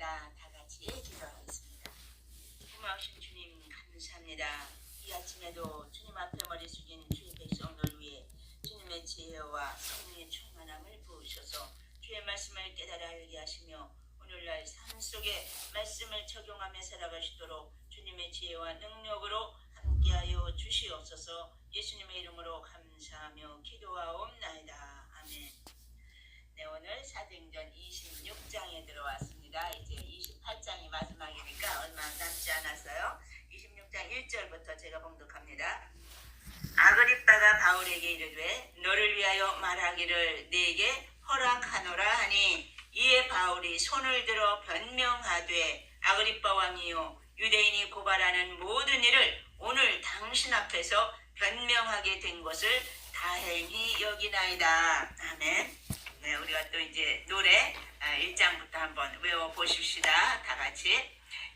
감사합니다. 다 같이 기도하겠습니다. 고마우신 주님 감사합니다. 이 아침에도 주님 앞에 머리 숙인 주의 백성들 위해 주님의 지혜와 성령의 충만함을 부으셔서 주의 말씀을 깨달아 알게 하시며 오늘날 삶 속에 말씀을 적용하며 살아가시도록 주님의 지혜와 능력으로 함께하여 주시옵소서 예수님의 이름으로 감사하며 기도하옵나이다. 아멘. 네, 오늘 사도행전 26장에 들어왔습니다. 이제 28장이 마지막이니까 얼마 남지 않았어요. 26장 1절부터 제가 봉독합니다. 아그리빠가 바울에게 이르되 너를 위하여 말하기를 네게 허락하노라 하니 이에 바울이 손을 들어 변명하되 아그리빠 왕이요 유대인이 고발하는 모든 일을 오늘 당신 앞에서 변명하게 된 것을 다행히 여기나이다. 아멘. 네, 우리가 또 이제 노래 1장부터 한번 외워 보십시다. 다 같이.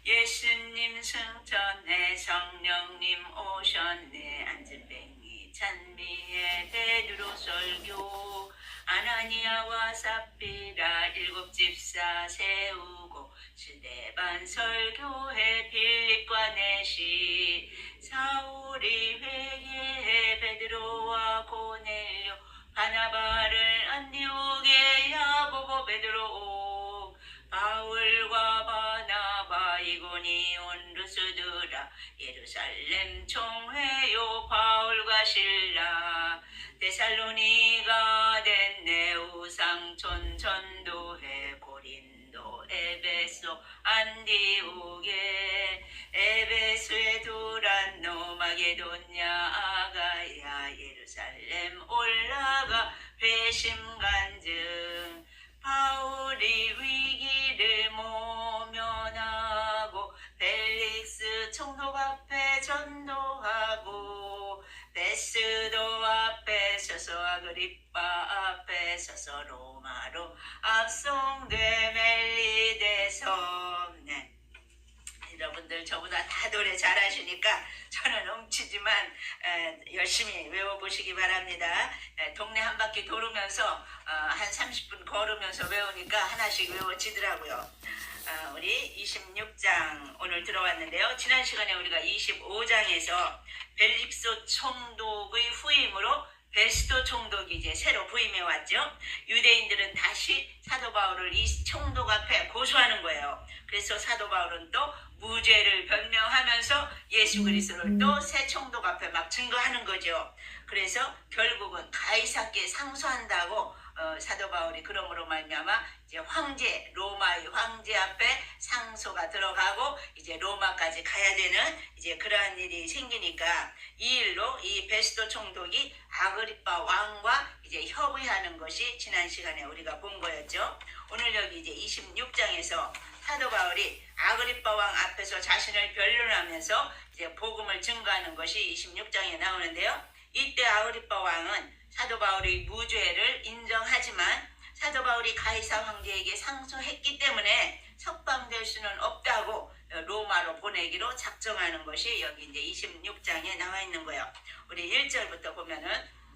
예수님 승천에 성령님 오셨네 안진뱅이 찬미의 베드로 설교 아나니아와 삽비라 일곱 집사 세우고 스데반 설교해 빌립과 내시 사울이 회개해 베드로와 고넬료 바나바를 안디옥에 야고보 베드로 바울과 바나바 이고니 온 루스드라 예루살렘 총회요 바울과 신라. 데살로니가 덴네 우상촌 전도회 고린도 에베소 안디옥에. 에베소에 두란노 마게도냐 회심 간증 바울이 위기를 모면하고 벨릭스 총독 앞에 전도하고 베스도 앞에 서서 아그리빠 앞에 서서 로마로 압송돼 네. 여러분들 저보다 다 노래 잘하시니까 저는 엉치지만 에, 열심히 외워보시기 바랍니다. 에, 동네 한 바퀴 돌으면서 어, 한 30분 걸으면서 외우니까 하나씩 외워지더라고요. 어, 우리 26장 오늘 들어왔는데요. 지난 시간에 우리가 25장에서 벨릭소 총독의 후임으로 베스도 총독이 이제 새로 부임해 왔죠. 유대인들은 다시 사도 바울을 이 총독 앞에 고소하는 거예요. 그래서 사도 바울은 또 무죄를 변명하면서 예수 그리스도를 또 새 총독 앞에 막 증거하는 거죠. 그래서 결국은 가이사께 상소한다고 어, 사도 바울이 그러므로 말미암아 이제 황제 로마의 황제 앞에 상소가 들어가고 이제 로마까지 가야 되는 이제 그러한 일이 생기니까 이 일로 이 베스도 총독이 아그리파 왕과 이제 협의하는 것이 지난 시간에 우리가 본 거였죠. 오늘 여기 이제 26장에서 사도 바울이 아그리파 왕 앞에서 자신을 변론하면서 이제 복음을 증거하는 것이 26장에 나오는데요. 이때 아그리파 왕은 사도 바울의 무죄를 인정하지만 사도 바울이 가이사 황제에게 상소했기 때문에 석방될 수는 없다고 로마로 보내기로 작정하는 것이 여기 이제 26장에 나와 있는 거예요. 우리 1절부터 보면은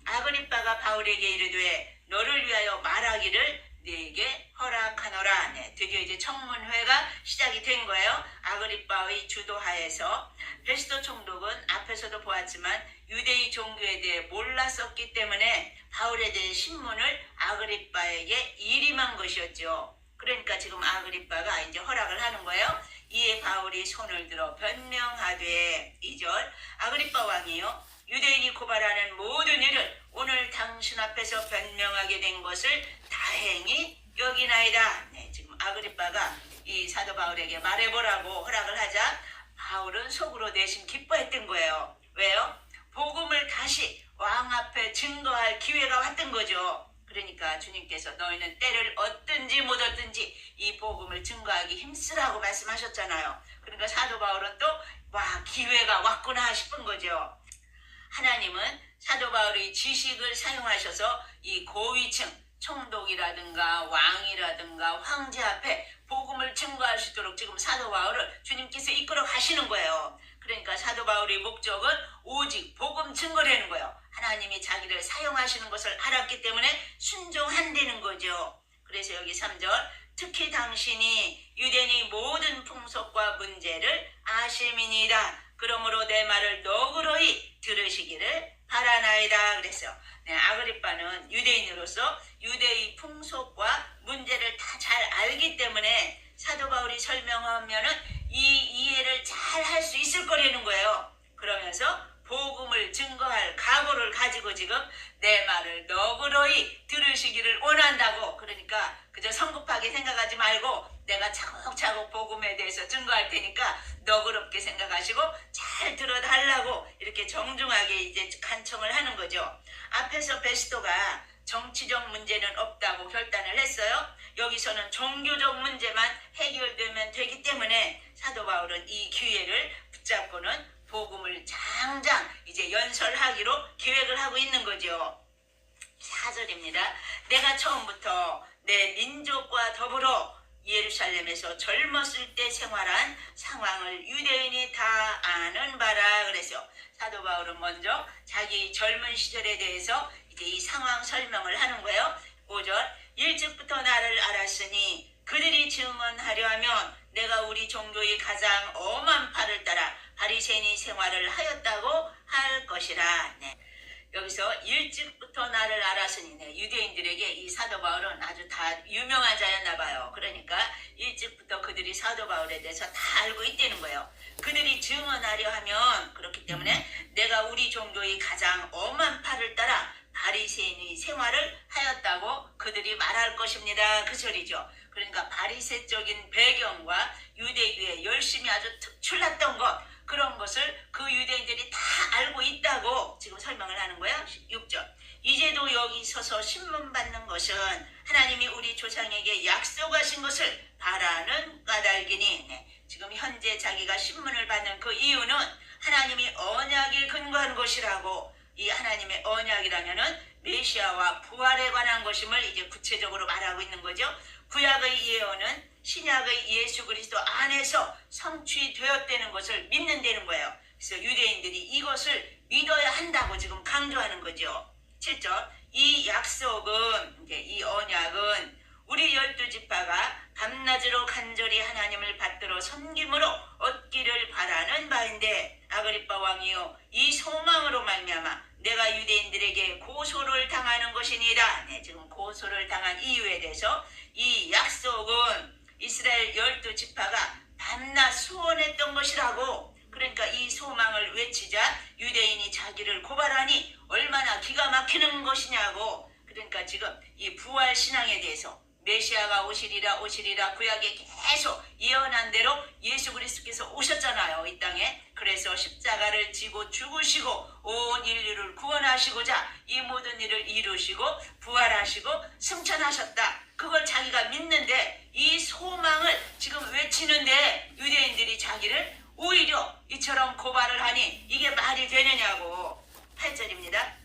아그리빠가 바울에게 이르되 너를 위하여 말하기를 네게 허락하노라. 네, 드디어 이제 청문회가 시작이 된 거예요. 아그리빠의 주도하에서 베스도 총독은 앞에서도 보았지만 유대의 종교에 대해 몰랐었기 때문에 바울에 대해 신문을 아그리빠에게 일임한 것이었죠. 그러니까 지금 아그리빠가 이제 허락을 하는 거예요. 이에 바울이 손을 들어 변명하되 2절 아그리빠 왕이요 유대인이 고발하는 모든 일을 오늘 당신 앞에서 변명하게 된 것을 다행히 여기나이다. 네, 지금 아그리빠가 이 사도 바울에게 말해보라고 허락을 하자 바울은 속으로 내심 기뻐했던 거예요. 왜요? 복음을 다시 왕 앞에 증거할 기회가 왔던 거죠. 그러니까 주님께서 너희는 때를 얻든지 못 얻든지 이 복음을 증거하기 힘쓰라고 말씀하셨잖아요. 그러니까 사도 바울은 또 와 기회가 왔구나 싶은 거죠. 하나님은 사도 바울의 지식을 사용하셔서 이 고위층 총독이라든가 왕이라든가 황제 앞에 복음을 증거할 수 있도록 지금 사도 바울을 주님께서 이끌어 가시는 거예요. 그러니까 사도 바울의 목적은 오직 복음 증거라는 거예요. 하나님이 자기를 사용하시는 것을 알았기 때문에 순종한다는 거죠. 그래서 여기 3절 특히 당신이 유대인의 모든 풍속과 문제를 아심이니이다. 그러므로 내 말을 너그러이 들으시기를 바라나이다. 그랬어요. 네, 아그리빠는 유대인으로서 유대의 풍속과 문제를 다 잘 알기 때문에 사도 바울이 설명하면은 이 이해를 잘 할 수 있을 거라는 거예요. 그러면서 복음을 증거할 각오를 가지고 지금 내 말을 너그러이 들으시기를 원한다고 그러니까 그저 성급하게 생각하지 말고 내가 차곡차곡 복음에 대해서 증거할 테니까 너그럽게 생각하시고 잘 들어달라고 이렇게 정중하게 이제 간청을 하는 거죠. 앞에서 베스토가 정치적 문제는 없다고 결단을 했어요. 여기서는 종교적 문제만 해결되면 되기 때문에 사도 바울은 이 기회를 붙잡고는 복음을 장장 이제 연설하기로 계획을 하고 있는 거죠. 4절입니다. 내가 처음부터 내 민족과 더불어 예루살렘에서 젊었을 때 생활한 상황을 유대인이 다 아는 바라 그래서 사도 바울은 먼저 자기 젊은 시절에 대해서 이제 이 상황 설명을 하는 거예요. 5절 일찍부터 나를 알았으니 그들이 증언하려 하면 내가 우리 종교의 가장 엄한 팔을 따라 바리새인의 생활을 하였다고 할 것이라. 네. 여기서 일찍부터 나를 알았으니 네, 유대인들에게 이 사도 바울은 아주 다 유명한 자였나 봐요. 그러니까 일찍부터 그들이 사도 바울에 대해서 다 알고 있다는 거예요. 그들이 증언하려 하면 그렇기 때문에 내가 우리 종교의 가장 엄한 팔을 따라 바리새인의 생활을 하였다고 그들이 말할 것입니다. 그 소리죠. 그러니까 바리새적인 배경과 유대교에 열심히 아주 특출났던 것 그런 것을 그 유대인들이 다 알고 있다고 지금 설명을 하는 거야. 6절. 이제도 여기 서서 신문 받는 것은 하나님이 우리 조상에게 약속하신 것을 바라는 까닭이니 네. 지금 현재 자기가 신문을 받는 그 이유는 하나님이 언약에 근거한 것이라고 이 하나님의 언약이라면은 메시아와 부활에 관한 것임을 이제 구체적으로 말하고 있는 거죠. 구약의 예언은 신약의 예수 그리스도 안에서 성취되었다는 것을 믿는다는 거예요. 그래서 유대인들이 이것을 믿어야 한다고 지금 강조하는 거죠. 7절 이 약속은 이 언약은 우리 열두 지파가 밤낮으로 간절히 하나님을 받들어 섬김으로 얻기를 바라는 바인데 아그리빠 왕이요 이 소망으로 말미암아 내가 유대인들에게 고소를 당하는 것이니라. 네, 지금 고소를 당한 이유에 대해서 이 약속은 이스라엘 열두 지파가 밤낮 소원했던 것이라고. 그러니까 이 소망을 외치자 유대인이 자기를 고발하니 얼마나 기가 막히는 것이냐고. 그러니까 지금 이 부활 신앙에 대해서 메시아가 오시리라 오시리라 구약에 계속 예언한 대로 예수 그리스도께서 오셨잖아요 이 땅에. 그래서 십자가를 지고 죽으시고 온 인류를 구원하시고자 이 모든 일을 이루시고 부활하시고 승천하셨다. 그걸 자기가 믿는데 이 소망을 지금 외치는데 유대인들이 자기를 오히려 이처럼 고발을 하니 이게 말이 되느냐고. 8절입니다.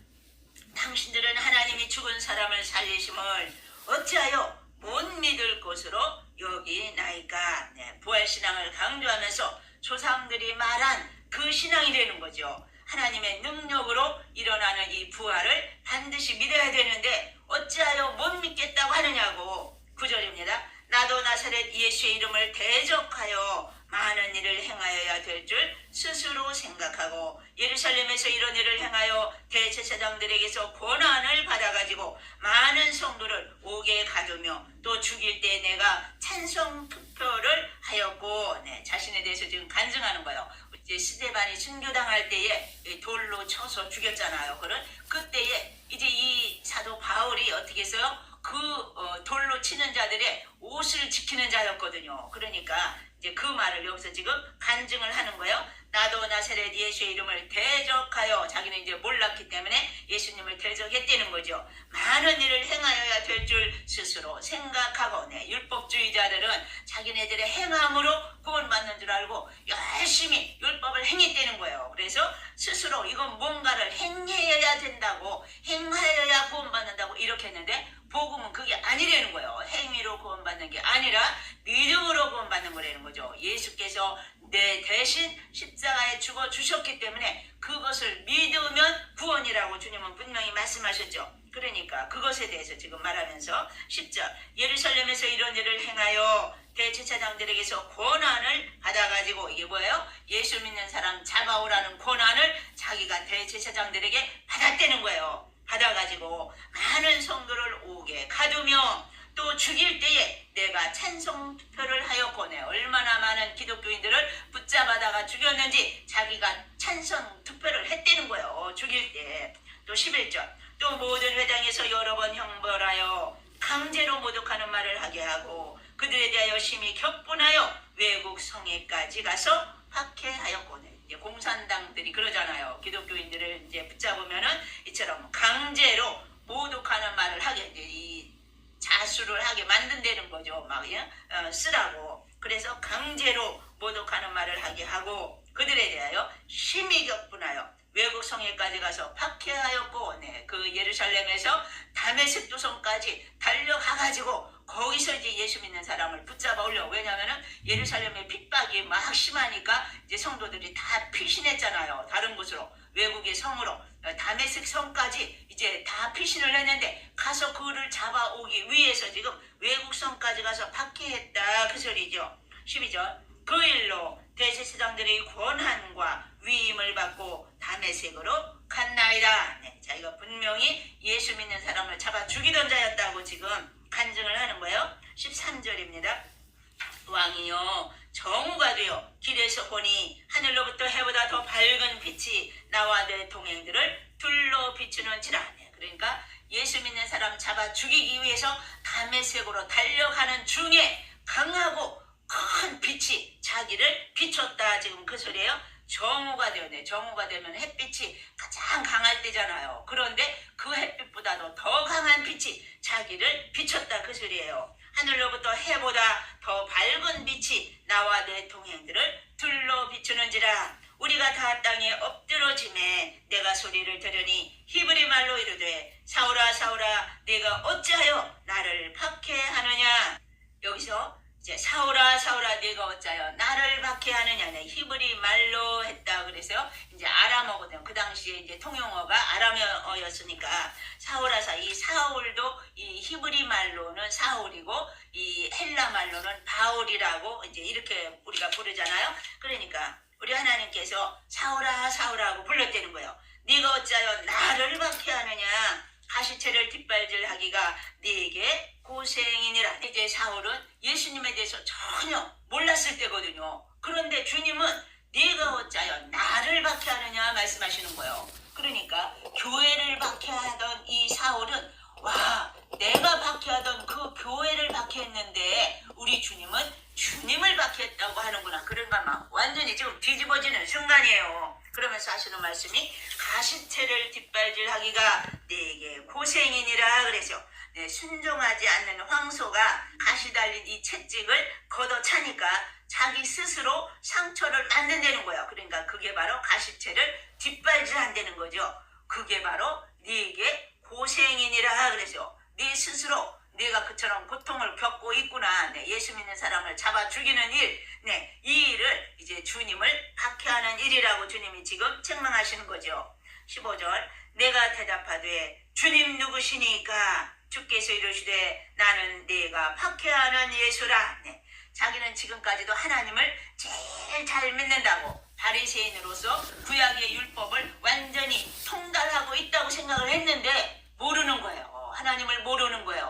당신들은 하나님이 죽은 사람을 살리심을 어찌하여 못 믿을 것으로 여기나이까 네, 부활신앙을 강조하면서 조상들이 말한 그 신앙이 되는 거죠. 하나님의 능력으로 일어나는 이 부활을 반드시 믿어야 되는데 어찌하여 못 믿겠다고 하느냐고 구절입니다. 나도 나사렛 예수의 이름을 대적하여 많은 일을 행하여야 될 줄 스스로 생각하고 예루살렘에서 이런 일을 행하여 대제사장들에게서 권한을 받아가지고 많은 성도를 옥에 가두며 또 죽일 때 내가 찬성 투표를 하였고 네, 자신에 대해서 지금 간증하는 거예요. 이제 스데반이 순교당할 때에 이 돌로 쳐서 죽였잖아요. 그런 그때에 이제 이 사도 바울이 어떻게 했어요? 그 어, 돌로 치는 자들의 옷을 지키는 자였거든요. 그러니까 이제 그 말을 여기서 지금 간증을 하는 거예요. 나도 나사렛 예수의 이름을 대적하여 자기는 이제 몰랐기 때문에 예수님을 대적했다는 거죠. 많은 일을 행하여야 될 줄 스스로 생각하고 네, 율법주의자들은 자기네들의 행함으로 구원받는 줄 알고 열심히 율법을 행했다는 거예요. 그래서 스스로 이건 뭔가를 행해야 된다고 행하여야 구원받는다고 이렇게 했는데 복음은 그게 아니라는 거예요. 행위로 구원받는 게 아니라 믿음으로 구원받는 거라는 거죠. 예수께서 내 대신 십자가에 죽어 주셨기 때문에 그것을 믿으면 구원이라고 주님은 분명히 말씀하셨죠. 그러니까 그것에 대해서 지금 말하면서 10절 예루살렘에서 이런 일을 행하여 대제사장들에게서 권한을 받아가지고 이게 뭐예요? 예수 믿는 사람 잡아오라는 권한을 자기가 대제사장들에게 받았다는 거예요. 받아가지고 많은 성도를 오게 가두며 또 죽일 때에 내가 찬송 투표를 하였거늘 얼마나 많은 기독교인들을 붙잡아다가 죽였는지 자기가 찬성 투표를 했다는 거예요. 죽일 때. 또 11절. 또 모든 회당에서 여러 번 형벌하여 강제로 모독하는 말을 하게 하고 그들에 대하여 심히 격분하여 외국 성에까지 가서 박해하였거늘 이제 공산당들이 그러잖아요. 기독교인들을 이제 붙잡으면은 이처럼 강제로 모독하는 말을 하게 이제 이 자수를 하게 만든다는 거죠. 막 예? 어, 쓰라고. 그래서 강제로 모독하는 말을 하게 하고 그들에 대하여 심히 격분하여 외국 성에까지 가서 박해하였고 네, 그 예루살렘에서 다메섹 도성까지 달려가가지고 거기서 이제 예수 믿는 사람을 붙잡아 올려 왜냐면은 예루살렘의 핍박이 막 심하니까 이제 성도들이 다 피신했잖아요 다른 곳으로 외국의 성으로 어, 다메섹 성까지 이제 다 피신을 했는데 가서 그를 잡아오기 위해서 지금 외국 성까지 가서 박해했다 그 소리죠 12절 그 일로 대제사장들의 권한과 위임을 받고 다메섹으로 갔나이다. 네, 자기가 분명히 예수 믿는 사람을 잡아 죽이던 자였다고 지금 간증을 하는 거예요. 13절입니다. 왕이요 정우가 되어 길에서 보니 하늘로부터 해보다 더 밝은 빛이 나와 내 동행들을 둘러 비추는지라. 네, 그러니까 예수 믿는 사람 잡아 죽이기 위해서 다메섹으로 달려가는 중에 강하고 큰 빛이 자기를 비췄다 지금 그 소리예요. 정오가 되었네. 정오가 되면 햇빛이 가장 강할 때잖아요. 그런데 그 햇빛보다도 더 강한 빛이 자기를 비췄다 그 소리예요. 하늘로부터 해보다 더 밝은 빛이 나와 내 동행들을 둘러 비추는지라. 우리가 다 땅에 엎드러짐에 내가 소리를 들으니 히브리 말로 이르되 사울아 사울아 내가 어찌하여 나를 박해하느냐? 여기서 이제 사울아 사울아 네가 어짜여 나를 박해하느냐 네, 히브리 말로 했다 그래서 이제 아람어거든. 그 당시에 이제 통용어가 아람어였으니까. 사울아사 이 사울도 이 히브리 말로는 사울이고 이 헬라 말로는 바울이라고 이제 이렇게 우리가 부르잖아요. 그러니까 우리 하나님께서 사울아 사울아 하고 불렀다는 거예요. 네가 어찌하여 나를 박해하느냐 가시체를 뒷발질하기가 네게 고생이니라. 이제 사울은 예수님에 대해서 전혀 몰랐을 때거든요. 그런데 주님은 네가 어찌하여 나를 박해하느냐 말씀하시는 거예요. 그러니까 교회를 박해하던 이 사울은 와 내가 박해하던 그 교회를 박해했는데 우리 주님은 주님을 박해했다고 하는구나. 그런가 막 완전히 지금 뒤집어지는 순간이에요. 그러면서 하시는 말씀이 가시체를 뒷발질하기가 네게 고생이니라 그래서 네, 순종하지 않는 황소가 가시 달린 이 채찍을 걷어차니까 자기 스스로 상처를 만든다는 거예요. 그러니까 그게 바로 가시체를 뒷발질한다는 거죠. 그게 바로 네게 고생이니라 그래서 네 스스로 네가 그처럼 고통을 겪고 있구나. 네, 예수 믿는 사람을 잡아 죽이는 일, 네, 이 일을 이제 주님을 박해하는 일이라고 주님이 지금 책망하시는 거죠. 15절 내가 대답하되 주님 누구시니까 주께서 이르시되 나는 네가 박해하는 예수라. 네, 자기는 지금까지도 하나님을 제일 잘 믿는다고 바리새인으로서 구약의 율법을 완전히 통달하고 있다고 생각을 했는데 모르는 거예요. 하나님을 모르는 거예요.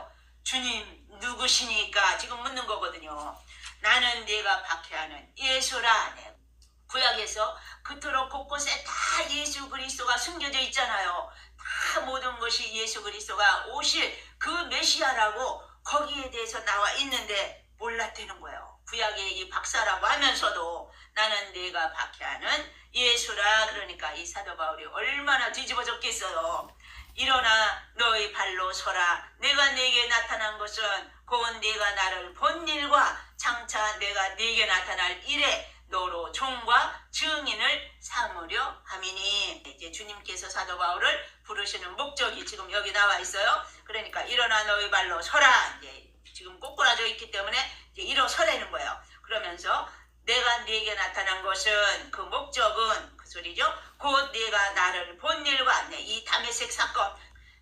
주님 누구시니까 지금 묻는 거거든요. 나는 네가 박해하는 예수라. 네. 구약에서 그토록 곳곳에 다 예수 그리스도가 숨겨져 있잖아요. 다 모든 것이 예수 그리스도가 오실 그 메시아라고 거기에 대해서 나와 있는데 몰랐다는 거예요. 구약의 이 박사라고 하면서도 나는 네가 박해하는 예수라 그러니까 이 사도 바울이 얼마나 뒤집어졌겠어요. 일어나 너희 발로 서라. 내가 네게 나타난 것은 곧 네가 나를 본 일과 장차 내가 네게 나타날 일에 너로 종과 증인을 삼으려 함이니 이제 주님께서 사도 바울을 부르시는 목적이 지금 여기 나와 있어요. 그러니까 일어나 너희 발로 서라. 이제 지금 꼬꾸라져 있기 때문에 이제 일어서라는 거예요. 그러면서 내가 네게 나타난 것은 그 목적은 그 소리죠. 곧 네가 나를 본 일과 네, 이 다메섹 사건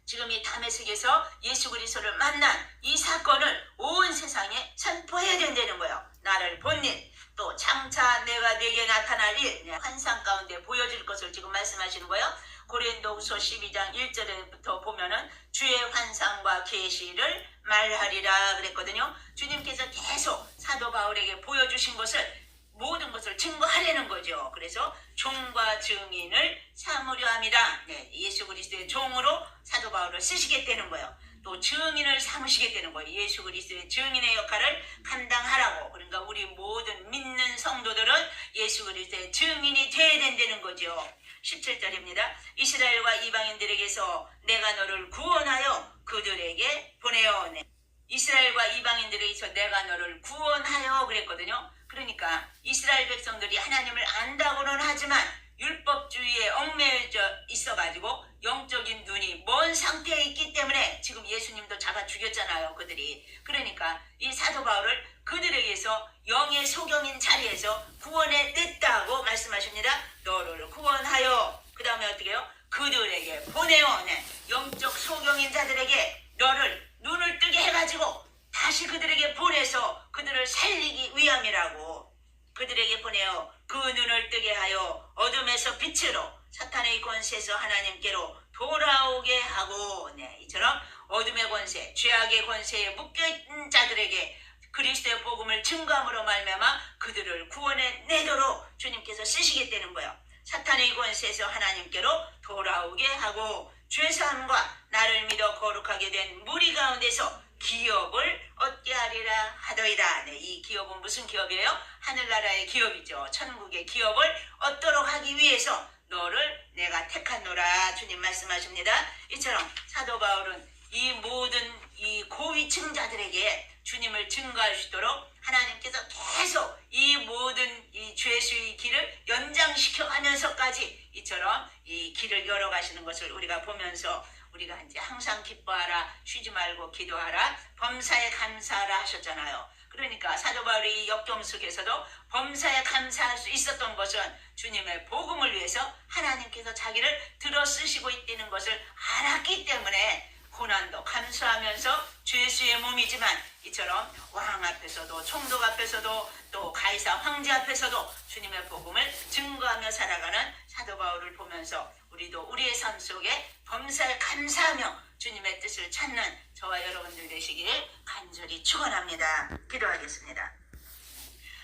지금 이 다메섹에서 예수 그리스도를 만난 이 사건을 온 세상에 선포해야 된다는 거예요. 나를 본 일 또 장차 내가 내게 나타날 일 네, 환상 가운데 보여질 것을 지금 말씀하시는 거예요. 고린도후서 12장 1절부터 보면은 주의 환상과 계시를 말하리라 그랬거든요. 주님께서 계속 사도 바울에게 보여주신 것을 모든 것을 증거하려는 거죠. 그래서 종과 증인을 삼으려 합니다. 네, 예수 그리스도의 종으로 사도 바울을 쓰시게 되는 거예요. 또 증인을 삼으시게 되는 거예요. 예수 그리스도의 증인의 역할을 감당하라고. 그러니까 우리 모든 믿는 성도들은 예수 그리스도의 증인이 돼야 된다는 거죠. 17절입니다. 이스라엘과 이방인들에게서 내가 너를 구원하여 그들에게 보내어. 네. 이스라엘과 이방인들에게서 내가 너를 구원하여 그랬거든요. 그러니까 이스라엘 백성들이 하나님을 안다고는 하지만 율법주의에 얽매여져 있어가지고 영적인 눈이 먼 상태에 있기 때문에 지금 예수님도 잡아 죽였잖아요. 그들이. 그러니까 이 사도 바울을 그들에게서 영의 소경인 자리에서 구원해 냈다고 말씀하십니다. 너를 구원하여 그 다음에 어떻게 해요? 그들에게 보내어 네. 영적 소경인 자들에게 너를 눈을 뜨게 해가지고 다시 그들에게 보내서 그들을 살리기 위함이라고 그들에게 보내어 그 눈을 뜨게 하여 어둠에서 빛으로 사탄의 권세에서 하나님께로 돌아오게 하고 네 이처럼 어둠의 권세 죄악의 권세에 묶여있는 자들에게 그리스도의 복음을 증거함으로 말미암아 그들을 구원해 내도록 주님께서 쓰시겠다는 거예요. 사탄의 권세에서 하나님께로 돌아오게 하고 죄사함과 나를 믿어 거룩하게 된 무리 가운데서 기업을 얻게 하리라 하더이다. 네, 이 기업은 무슨 기업이에요? 하늘나라의 기업이죠. 천국의 기업을 얻도록 하기 위해서 너를 내가 택한노라 주님 말씀하십니다. 이처럼 사도 바울은 이 모든 이 고위층 자들에게 주님을 증거할 수 있도록 하나님께서 계속 이 모든 이 죄수의 길을 연장시켜 가면서까지 이처럼 이 길을 열어 가시는 것을 우리가 보면서 우리가 이제 항상 기뻐하라 쉬지 말고 기도하라 범사에 감사하라 하셨잖아요. 그러니까 사도 바울이 이 역경 속에서도 범사에 감사할 수 있었던 것은 주님의 복음을 위해서 하나님께서 자기를 들어 쓰시고 있다는 것을 알았기 때문에 고난도 감수하면서 죄수의 몸이지만 이처럼 왕 앞에서도 총독 앞에서도 또 가이사 황제 앞에서도 주님의 복음을 증거하며 살아가는 사도 바울을 보면서 우리도 우리의 삶 속에 범사에 감사하며 주님의 뜻을 찾는 저와 여러분들 되시기를 간절히 축원합니다. 기도하겠습니다.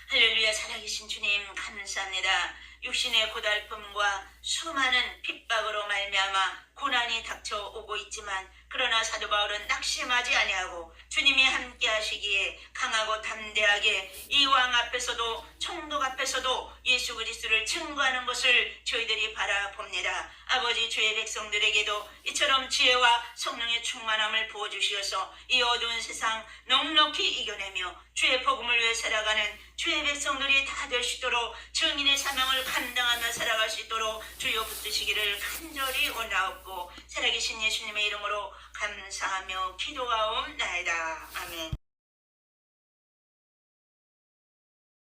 할렐루야 살아계신 주님 감사합니다. 육신의 고달픔과 수많은 핍박으로 말미암아 고난이 닥쳐오고 있지만 그러나 사도 바울은 낙심하지 아니하고 주님이 함께 하시기에 강하고 담대하게 이 왕 앞에서도 총독 앞에서도 예수 그리스도를 증거하는 것을 저희들이 바라봅니다. 아버지 주의 백성들에게도 이처럼 지혜와 성령의 충만함을 부어 주시어서 이 어두운 세상 넉넉히 이겨내며 주의 복음을 위해 살아가는 주의 백성들이 다 될 수 있도록 증인의 사명을 감당하며 살아갈 수 있도록 주여 붙드시기를 간절히 원하옵고 살아계신 예수님의 이름으로 감사하며 기도하옵나이다. 아멘.